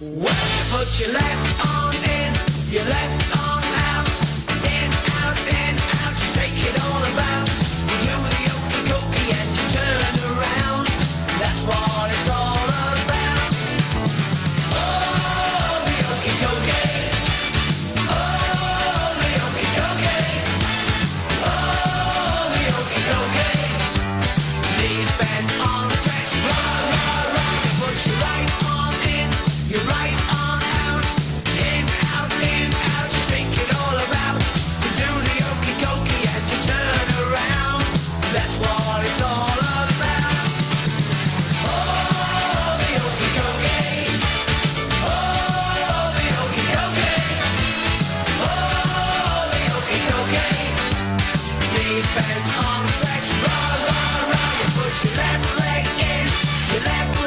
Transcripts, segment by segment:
Well, put your left arm in, your left knees bent, arms stretched, roll, roll, roll. You put your left leg in, your left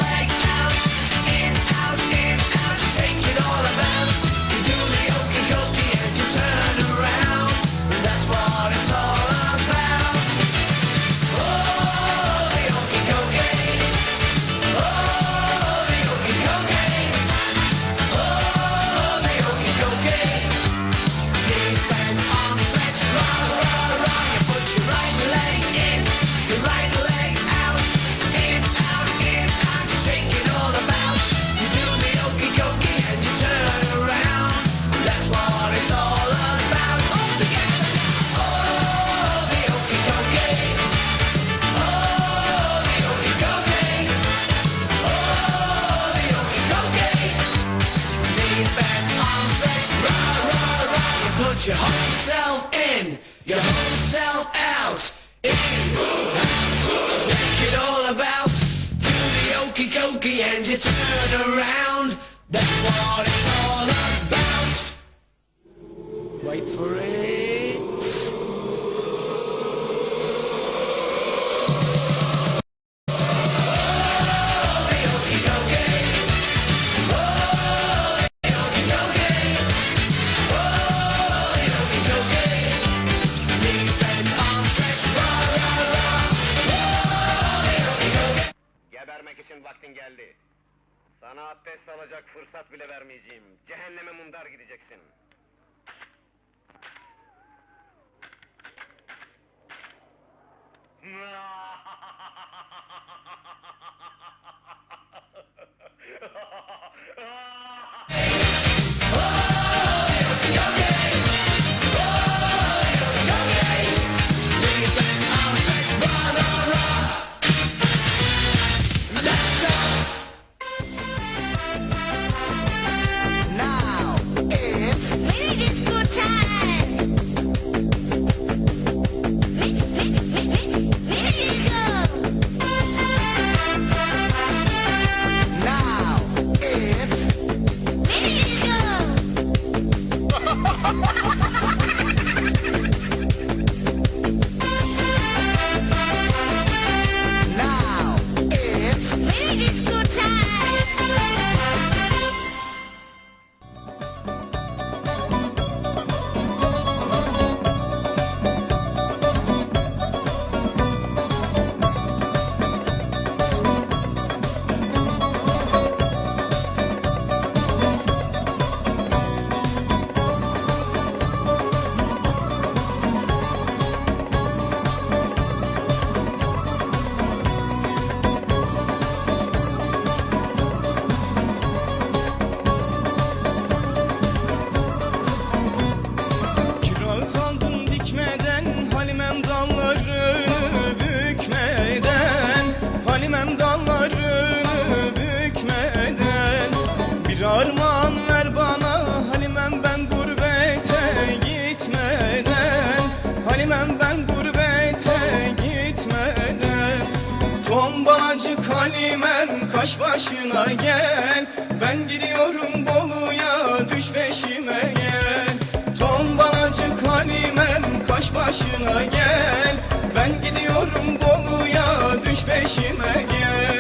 Put your whole self in, your whole self out. In, out. Make it all about do the okey cokey and you turn around. That's what it's all about. Wait for it. vaktin geldi. Sana abdest alacak fırsat bile vermeyeceğim. Cehenneme mundar gideceksin. No! Halimen kaş başına gel. Ben gidiyorum Bolu'ya düş peşime gel. Tombalacık Halimen kaş başına gel. Ben gidiyorum Bolu'ya düş peşime gel.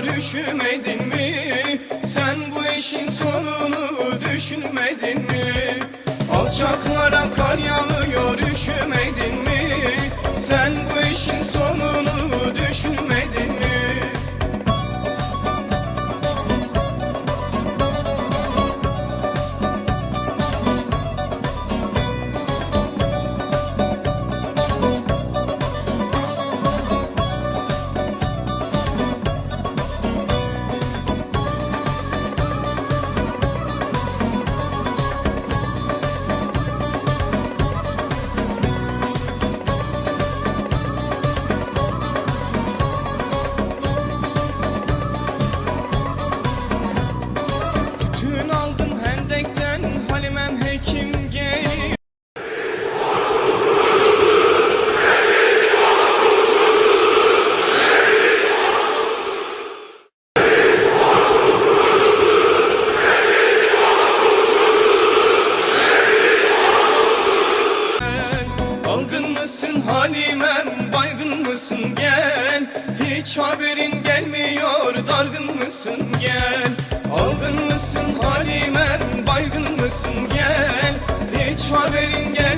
Yağıyor üşümedin mi? Sen bu işin sonunu düşünmedin mi? Alçaklara kar yağıyor baygın mısın? Gel. Hiç haberin gelmiyor. Dargın mısın? Gel. Algın mısın? Halimem baygın mısın? Gel. Hiç haberin gel